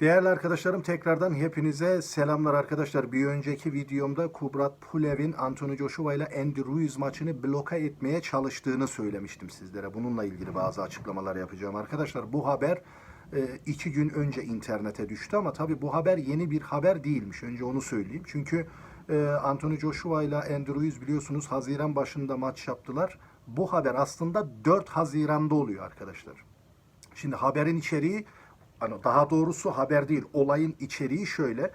Değerli arkadaşlarım tekrardan hepinize selamlar arkadaşlar. Bir önceki videomda Kubrat Pulev'in Anthony Joshua ile Andy Ruiz maçını bloka etmeye çalıştığını söylemiştim sizlere. Bununla ilgili bazı açıklamalar yapacağım arkadaşlar. Bu haber e, iki gün önce internete düştü ama tabii bu haber yeni bir haber değilmiş. Önce onu söyleyeyim. Çünkü e, Anthony Joshua ile Andy Ruiz biliyorsunuz Haziran başında maç yaptılar. Bu haber aslında 4 Haziran'da oluyor arkadaşlar. Şimdi haberin içeriği hani daha doğrusu haber değil olayın içeriği şöyle.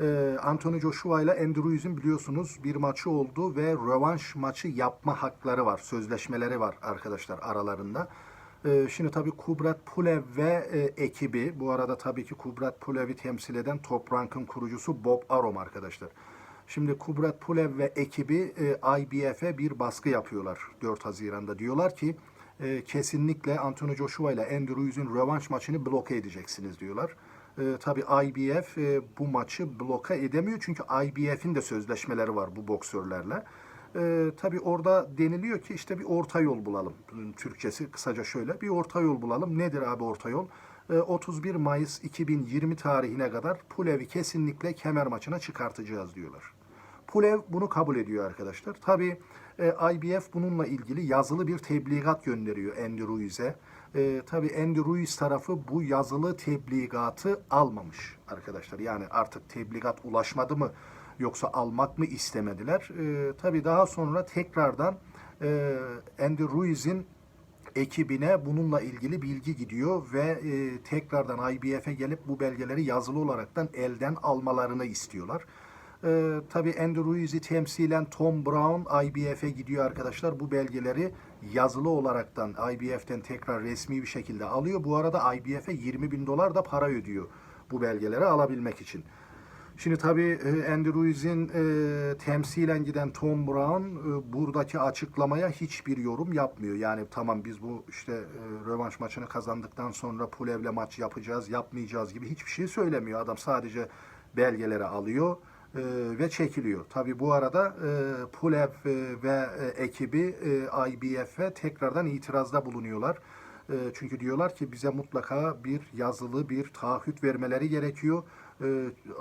Ee, Anthony Joshua ile Andy Ruiz'in biliyorsunuz bir maçı oldu ve rövanş maçı yapma hakları var. Sözleşmeleri var arkadaşlar aralarında. Ee, şimdi tabii Kubrat Pulev ve e, ekibi bu arada tabii ki Kubrat Pulev'i temsil eden Top Rank'ın kurucusu Bob Arum arkadaşlar. Şimdi Kubrat Pulev ve ekibi e, IBF'e bir baskı yapıyorlar 4 Haziran'da. Diyorlar ki e, kesinlikle Anthony Joshua ile Andy Ruiz'in rövanş maçını bloke edeceksiniz diyorlar. E, tabii IBF e, bu maçı bloka edemiyor çünkü IBF'in de sözleşmeleri var bu boksörlerle. E, tabii orada deniliyor ki işte bir orta yol bulalım. Türkçesi kısaca şöyle bir orta yol bulalım. Nedir abi orta yol? E, 31 Mayıs 2020 tarihine kadar Pulev'i kesinlikle kemer maçına çıkartacağız diyorlar. Pulev bunu kabul ediyor arkadaşlar. Tabii e, IBF bununla ilgili yazılı bir tebligat gönderiyor Andy Ruiz'e. E, tabii Andy Ruiz tarafı bu yazılı tebligatı almamış arkadaşlar. Yani artık tebligat ulaşmadı mı yoksa almak mı istemediler. E, tabii daha sonra tekrardan e, Andy Ruiz'in ekibine bununla ilgili bilgi gidiyor ve e, tekrardan IBF'e gelip bu belgeleri yazılı olaraktan elden almalarını istiyorlar. Ee, tabii Andy Ruiz'i temsilen Tom Brown IBF'e gidiyor arkadaşlar. Bu belgeleri yazılı olaraktan IBF'ten tekrar resmi bir şekilde alıyor. Bu arada IBF'e 20 bin dolar da para ödüyor bu belgeleri alabilmek için. Şimdi tabii e, Andy Ruiz'in e, temsilen giden Tom Brown e, buradaki açıklamaya hiçbir yorum yapmıyor. Yani tamam biz bu işte e, rövanş maçını kazandıktan sonra Pulev'le maç yapacağız, yapmayacağız gibi hiçbir şey söylemiyor. Adam sadece belgeleri alıyor e, ve çekiliyor. Tabi bu arada e, Pulev e, ve e, ekibi e, IBF'e tekrardan itirazda bulunuyorlar. E, çünkü diyorlar ki bize mutlaka bir yazılı bir taahhüt vermeleri gerekiyor. E,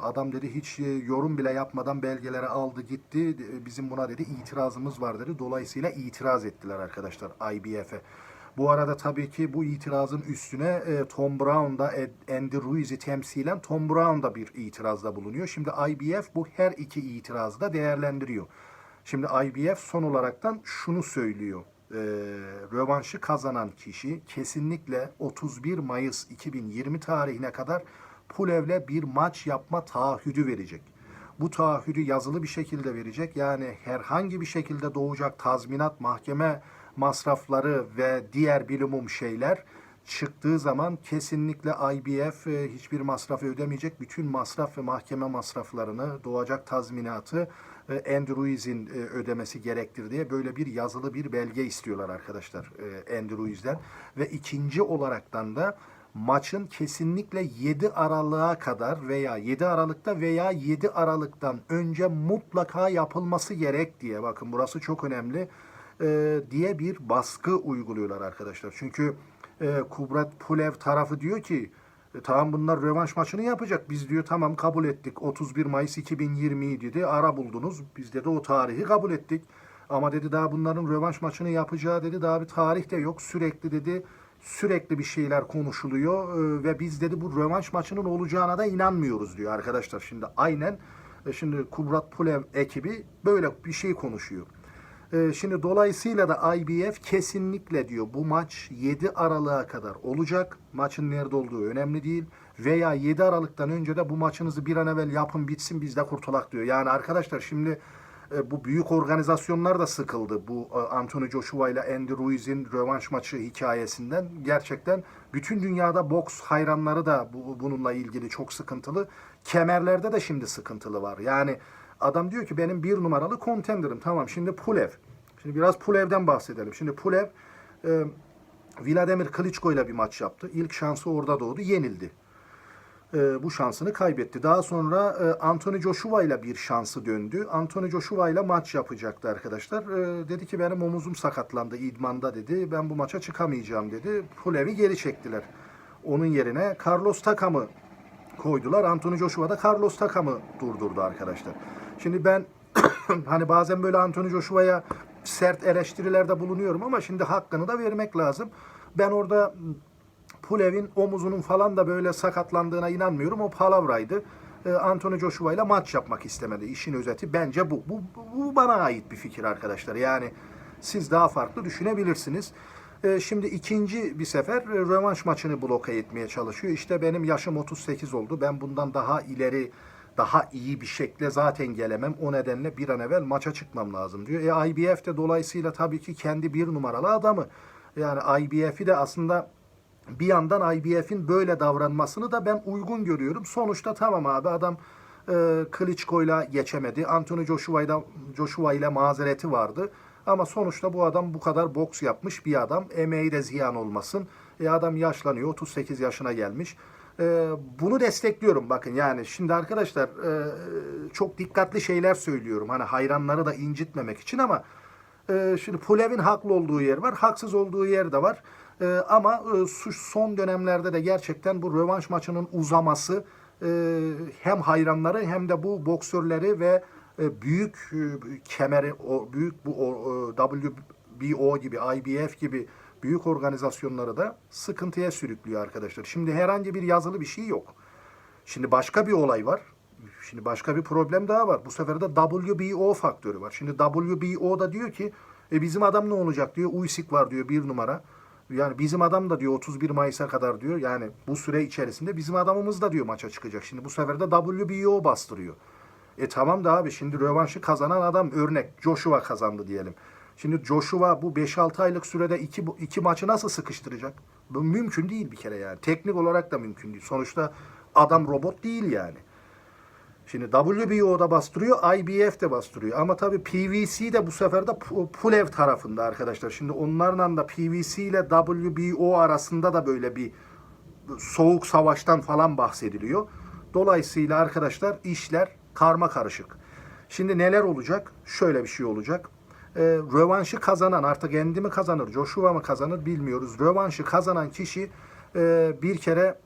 adam dedi hiç yorum bile yapmadan belgeleri aldı gitti. Bizim buna dedi itirazımız var dedi. Dolayısıyla itiraz ettiler arkadaşlar IBF'e. Bu arada tabii ki bu itirazın üstüne e, Tom Brown da Andy Ruiz'i temsilen Tom Brown da bir itirazda bulunuyor. Şimdi IBF bu her iki itirazı da değerlendiriyor. Şimdi IBF son olaraktan şunu söylüyor. E, rövanşı kazanan kişi kesinlikle 31 Mayıs 2020 tarihine kadar Pulev'le bir maç yapma taahhüdü verecek. Bu taahhüdü yazılı bir şekilde verecek. Yani herhangi bir şekilde doğacak tazminat, mahkeme masrafları ve diğer bilumum şeyler çıktığı zaman kesinlikle IBF e, hiçbir masrafı ödemeyecek. Bütün masraf ve mahkeme masraflarını, doğacak tazminatı e, Andy Ruiz'in e, ödemesi gerektir diye böyle bir yazılı bir belge istiyorlar arkadaşlar Andy Ruiz'den. Ve ikinci olaraktan da maçın kesinlikle 7 Aralık'a kadar veya 7 Aralık'ta veya 7 Aralık'tan önce mutlaka yapılması gerek diye bakın burası çok önemli e, diye bir baskı uyguluyorlar arkadaşlar. Çünkü e, Kubrat Pulev tarafı diyor ki e, tamam bunlar rövanş maçını yapacak. Biz diyor tamam kabul ettik. 31 Mayıs 2020 dedi. Ara buldunuz. Biz dedi o tarihi kabul ettik. Ama dedi daha bunların rövanş maçını yapacağı dedi daha bir tarih de yok. Sürekli dedi sürekli bir şeyler konuşuluyor e, ve biz dedi bu rövanş maçının olacağına da inanmıyoruz diyor arkadaşlar. Şimdi aynen e, şimdi Kubrat Pulev ekibi böyle bir şey konuşuyor. E, Şimdi dolayısıyla da IBF kesinlikle diyor bu maç 7 Aralık'a kadar olacak. Maçın nerede olduğu önemli değil. Veya 7 Aralık'tan önce de bu maçınızı bir an evvel yapın bitsin biz de kurtulak diyor. Yani arkadaşlar şimdi e, bu büyük organizasyonlar da sıkıldı. Bu e, Anthony Joshua ile Andy Ruiz'in rövanş maçı hikayesinden. Gerçekten bütün dünyada boks hayranları da bu, bununla ilgili çok sıkıntılı. Kemerlerde de şimdi sıkıntılı var. Yani adam diyor ki benim bir numaralı contender'ım. Tamam şimdi Pulev. Şimdi biraz Pulev'den bahsedelim. Şimdi Pulev e, Vladimir Klitschko ile bir maç yaptı. İlk şansı orada doğdu. Yenildi e, bu şansını kaybetti. Daha sonra e, Anthony Joshua ile bir şansı döndü. Anthony Joshua ile maç yapacaktı arkadaşlar. E, dedi ki benim omuzum sakatlandı idmanda dedi. Ben bu maça çıkamayacağım dedi. Pulev'i geri çektiler. Onun yerine Carlos Takam'ı koydular. Anthony Joshua da Carlos Takam'ı durdurdu arkadaşlar. Şimdi ben hani bazen böyle Anthony Joshua'ya sert eleştirilerde bulunuyorum ama şimdi hakkını da vermek lazım. Ben orada Pulev'in omuzunun falan da böyle sakatlandığına inanmıyorum. O palavraydı. Ee, Anthony Joshua ile maç yapmak istemedi. İşin özeti bence bu. bu. Bu bana ait bir fikir arkadaşlar. Yani siz daha farklı düşünebilirsiniz. Ee, şimdi ikinci bir sefer e, rövanş maçını bloke etmeye çalışıyor. İşte benim yaşım 38 oldu. Ben bundan daha ileri daha iyi bir şekle zaten gelemem. O nedenle bir an evvel maça çıkmam lazım diyor. E IBF de dolayısıyla tabii ki kendi bir numaralı adamı. Yani IBF'i de aslında bir yandan IBF'in böyle davranmasını da ben uygun görüyorum. Sonuçta tamam abi adam e, Klitschko'yla geçemedi. Anthony Joshua'yla Joshua ile mazereti vardı. Ama sonuçta bu adam bu kadar boks yapmış bir adam. Emeği de ziyan olmasın. E adam yaşlanıyor. 38 yaşına gelmiş. E, bunu destekliyorum bakın yani. Şimdi arkadaşlar e, çok dikkatli şeyler söylüyorum. Hani hayranları da incitmemek için ama e, şimdi Pulev'in haklı olduğu yer var. Haksız olduğu yer de var. E, ama e, şu son dönemlerde de gerçekten bu rövanş maçının uzaması e, hem hayranları hem de bu boksörleri ve e, büyük e, kemeri, o büyük bu o, e, WBO gibi, IBF gibi büyük organizasyonları da sıkıntıya sürüklüyor arkadaşlar. Şimdi herhangi bir yazılı bir şey yok. Şimdi başka bir olay var. Şimdi başka bir problem daha var. Bu sefer de WBO faktörü var. Şimdi WBO da diyor ki e bizim adam ne olacak diyor. Usyk var diyor bir numara. Yani bizim adam da diyor 31 Mayıs'a kadar diyor. Yani bu süre içerisinde bizim adamımız da diyor maça çıkacak. Şimdi bu sefer de WBO bastırıyor. E tamam da abi şimdi rövanşı kazanan adam örnek Joshua kazandı diyelim. Şimdi Joshua bu 5-6 aylık sürede iki, iki maçı nasıl sıkıştıracak? Bu mümkün değil bir kere yani. Teknik olarak da mümkün değil. Sonuçta adam robot değil yani. Şimdi WBO'da bastırıyor, IBF de bastırıyor. Ama tabii PVC de bu sefer de Pulev tarafında arkadaşlar. Şimdi onlarla da PVC ile WBO arasında da böyle bir soğuk savaştan falan bahsediliyor. Dolayısıyla arkadaşlar işler karma karışık. Şimdi neler olacak? Şöyle bir şey olacak. Ee, rövanşı kazanan artık Andy mi kazanır, Joshua mı kazanır bilmiyoruz. Rövanşı kazanan kişi e, bir kere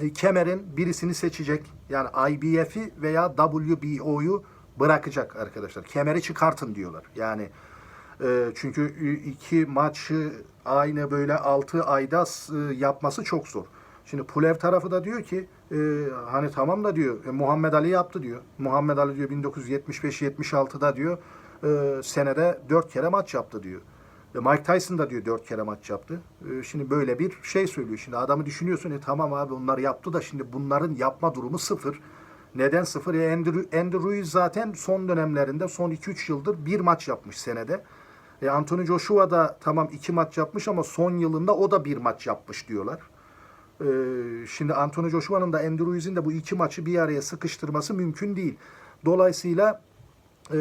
e, kemerin birisini seçecek. Yani IBF'i veya WBO'yu bırakacak arkadaşlar. Kemeri çıkartın diyorlar. Yani e, çünkü iki maçı aynı böyle 6 ayda e, yapması çok zor. Şimdi Pulev tarafı da diyor ki e, hani tamam da diyor e, Muhammed Ali yaptı diyor. Muhammed Ali diyor 1975-76'da diyor e, senede 4 kere maç yaptı diyor. E, Mike Tyson da diyor 4 kere maç yaptı. E, şimdi böyle bir şey söylüyor. Şimdi adamı düşünüyorsun e tamam abi onlar yaptı da şimdi bunların yapma durumu sıfır. Neden sıfır? E, Andrew, Andrew Ruiz zaten son dönemlerinde son 2-3 yıldır bir maç yapmış senede. E, Anthony Joshua da tamam iki maç yapmış ama son yılında o da bir maç yapmış diyorlar. E, şimdi Anthony Joshua'nın da Andrew Ruiz'in de bu iki maçı bir araya sıkıştırması mümkün değil. Dolayısıyla e,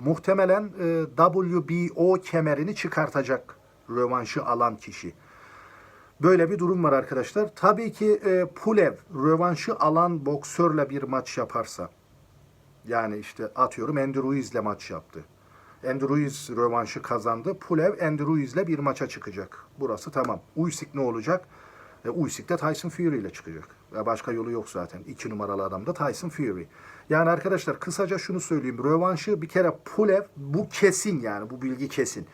muhtemelen e, WBO kemerini çıkartacak rövanşı alan kişi. Böyle bir durum var arkadaşlar. Tabii ki e, Pulev rövanşı alan boksörle bir maç yaparsa yani işte atıyorum Andy Ruiz'le maç yaptı. Andy Ruiz rövanşı kazandı. Pulev Andy Ruiz'le bir maça çıkacak. Burası tamam. Usyk ne olacak? E, Usyk de Tyson Fury ile çıkacak. Ya başka yolu yok zaten. İki numaralı adam da Tyson Fury. Yani arkadaşlar kısaca şunu söyleyeyim. Rövanşı bir kere Pulev bu kesin yani bu bilgi kesin.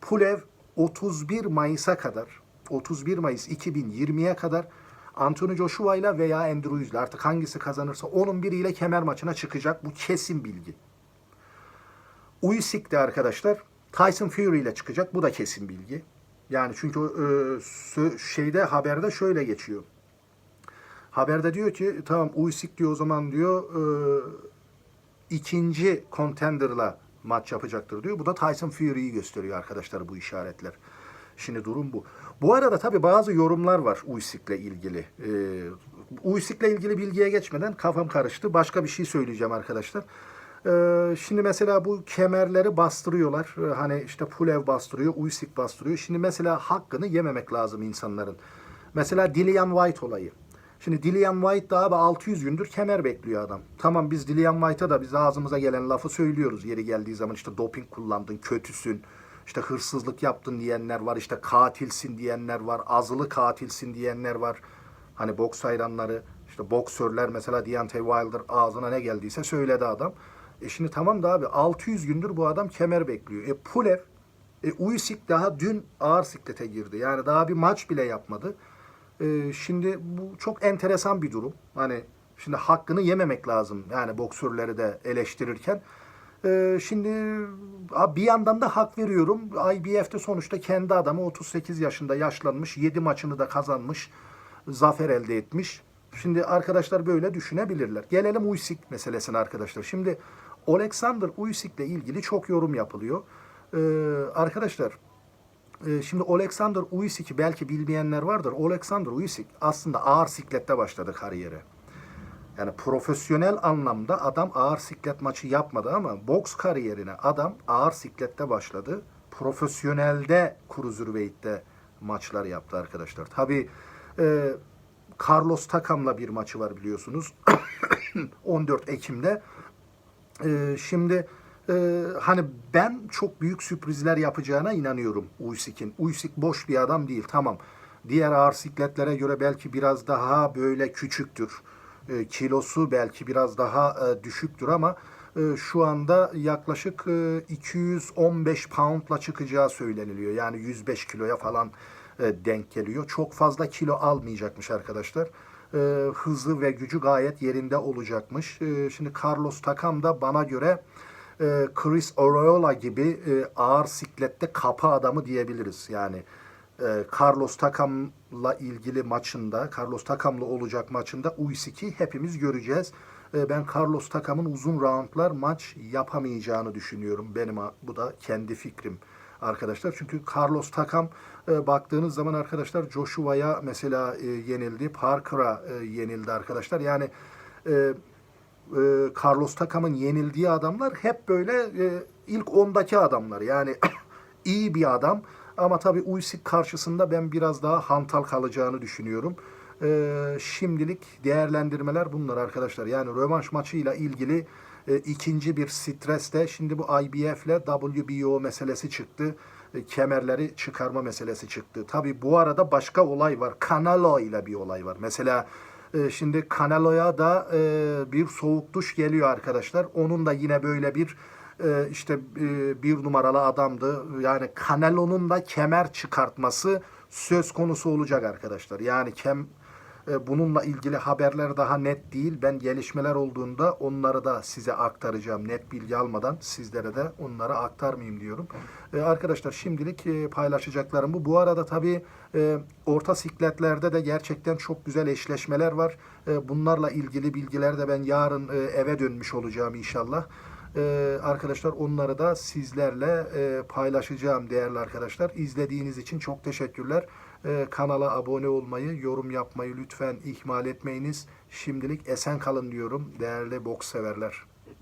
Pulev 31 Mayıs'a kadar 31 Mayıs 2020'ye kadar Anthony Joshua ile veya Andrew Ruiz artık hangisi kazanırsa onun biriyle kemer maçına çıkacak. Bu kesin bilgi. Usyk de arkadaşlar Tyson Fury ile çıkacak. Bu da kesin bilgi. Yani çünkü e, şeyde haberde şöyle geçiyor. Haberde diyor ki tamam Usyk diyor o zaman diyor e, ikinci contender'la maç yapacaktır diyor. Bu da Tyson Fury'yi gösteriyor arkadaşlar bu işaretler. Şimdi durum bu. Bu arada tabi bazı yorumlar var Usyk'le ilgili. Ee, Usyk'le ilgili bilgiye geçmeden kafam karıştı. Başka bir şey söyleyeceğim arkadaşlar. Ee, şimdi mesela bu kemerleri bastırıyorlar. Ee, hani işte Pulev bastırıyor, Usyk bastırıyor. Şimdi mesela hakkını yememek lazım insanların. Mesela Dillian White olayı. Şimdi Dillian White da abi 600 gündür kemer bekliyor adam. Tamam biz Dillian White'a da biz ağzımıza gelen lafı söylüyoruz yeri geldiği zaman işte doping kullandın, kötüsün, işte hırsızlık yaptın diyenler var, işte katilsin diyenler var, azılı katilsin diyenler var. Hani boks hayranları. işte boksörler mesela Deontay Wilder ağzına ne geldiyse söyledi adam. E şimdi tamam da abi 600 gündür bu adam kemer bekliyor. E Pulev, e Usyk daha dün ağır siklete girdi. Yani daha bir maç bile yapmadı. E, şimdi bu çok enteresan bir durum. Hani şimdi hakkını yememek lazım. Yani boksörleri de eleştirirken. E, şimdi bir yandan da hak veriyorum. IBF'de sonuçta kendi adamı 38 yaşında yaşlanmış. 7 maçını da kazanmış. Zafer elde etmiş. Şimdi arkadaşlar böyle düşünebilirler. Gelelim Usyk meselesine arkadaşlar. Şimdi Alexander Usyk'le ilgili çok yorum yapılıyor. Ee, arkadaşlar e, şimdi Alexander Usyk'i belki bilmeyenler vardır. Alexander Usyk aslında ağır siklette başladı kariyeri. Yani profesyonel anlamda adam ağır siklet maçı yapmadı ama boks kariyerine adam ağır siklette başladı. Profesyonelde Cruiserweight'te maçlar yaptı arkadaşlar. Tabii e, Carlos Takam'la bir maçı var biliyorsunuz. 14 Ekim'de. E, şimdi e, hani ben çok büyük sürprizler yapacağına inanıyorum Usyk'in. Usyk boş bir adam değil tamam. Diğer ağır sikletlere göre belki biraz daha böyle küçüktür. E, kilosu belki biraz daha e, düşüktür ama e, şu anda yaklaşık e, 215 poundla çıkacağı söyleniliyor. Yani 105 kiloya falan e, denk geliyor. Çok fazla kilo almayacakmış arkadaşlar. E, hızı ve gücü gayet yerinde olacakmış. E, şimdi Carlos Takam da bana göre e, Chris Arreola gibi e, ağır siklette kapı adamı diyebiliriz. Yani e, Carlos Takam'la ilgili maçında, Carlos Takam'la olacak maçında Usyk'i hepimiz göreceğiz. E, ben Carlos Takam'ın uzun roundlar maç yapamayacağını düşünüyorum. Benim bu da kendi fikrim arkadaşlar. Çünkü Carlos Takam e, baktığınız zaman arkadaşlar Joshua'ya mesela e, yenildi, Parker'a e, yenildi arkadaşlar. Yani e, e, Carlos Takam'ın yenildiği adamlar hep böyle e, ilk 10'daki adamlar. Yani iyi bir adam ama tabii Usyk karşısında ben biraz daha hantal kalacağını düşünüyorum. E, şimdilik değerlendirmeler bunlar arkadaşlar. Yani rövanş maçıyla ilgili e, ikinci bir stres de şimdi bu IBF ile WBO meselesi çıktı. E, kemerleri çıkarma meselesi çıktı. Tabii bu arada başka olay var. Canelo ile bir olay var. Mesela e, şimdi Canelo'ya da e, bir soğuk duş geliyor arkadaşlar. Onun da yine böyle bir e, işte e, bir numaralı adamdı. Yani Canelo'nun da kemer çıkartması söz konusu olacak arkadaşlar. Yani kem Bununla ilgili haberler daha net değil. Ben gelişmeler olduğunda onları da size aktaracağım. Net bilgi almadan sizlere de onları aktarmayayım diyorum. E, arkadaşlar şimdilik e, paylaşacaklarım bu. Bu arada tabii e, orta sikletlerde de gerçekten çok güzel eşleşmeler var. E, bunlarla ilgili bilgiler de ben yarın e, eve dönmüş olacağım inşallah. Ee, arkadaşlar onları da sizlerle e, paylaşacağım değerli arkadaşlar. İzlediğiniz için çok teşekkürler. Ee, kanala abone olmayı, yorum yapmayı lütfen ihmal etmeyiniz. Şimdilik esen kalın diyorum değerli boks severler.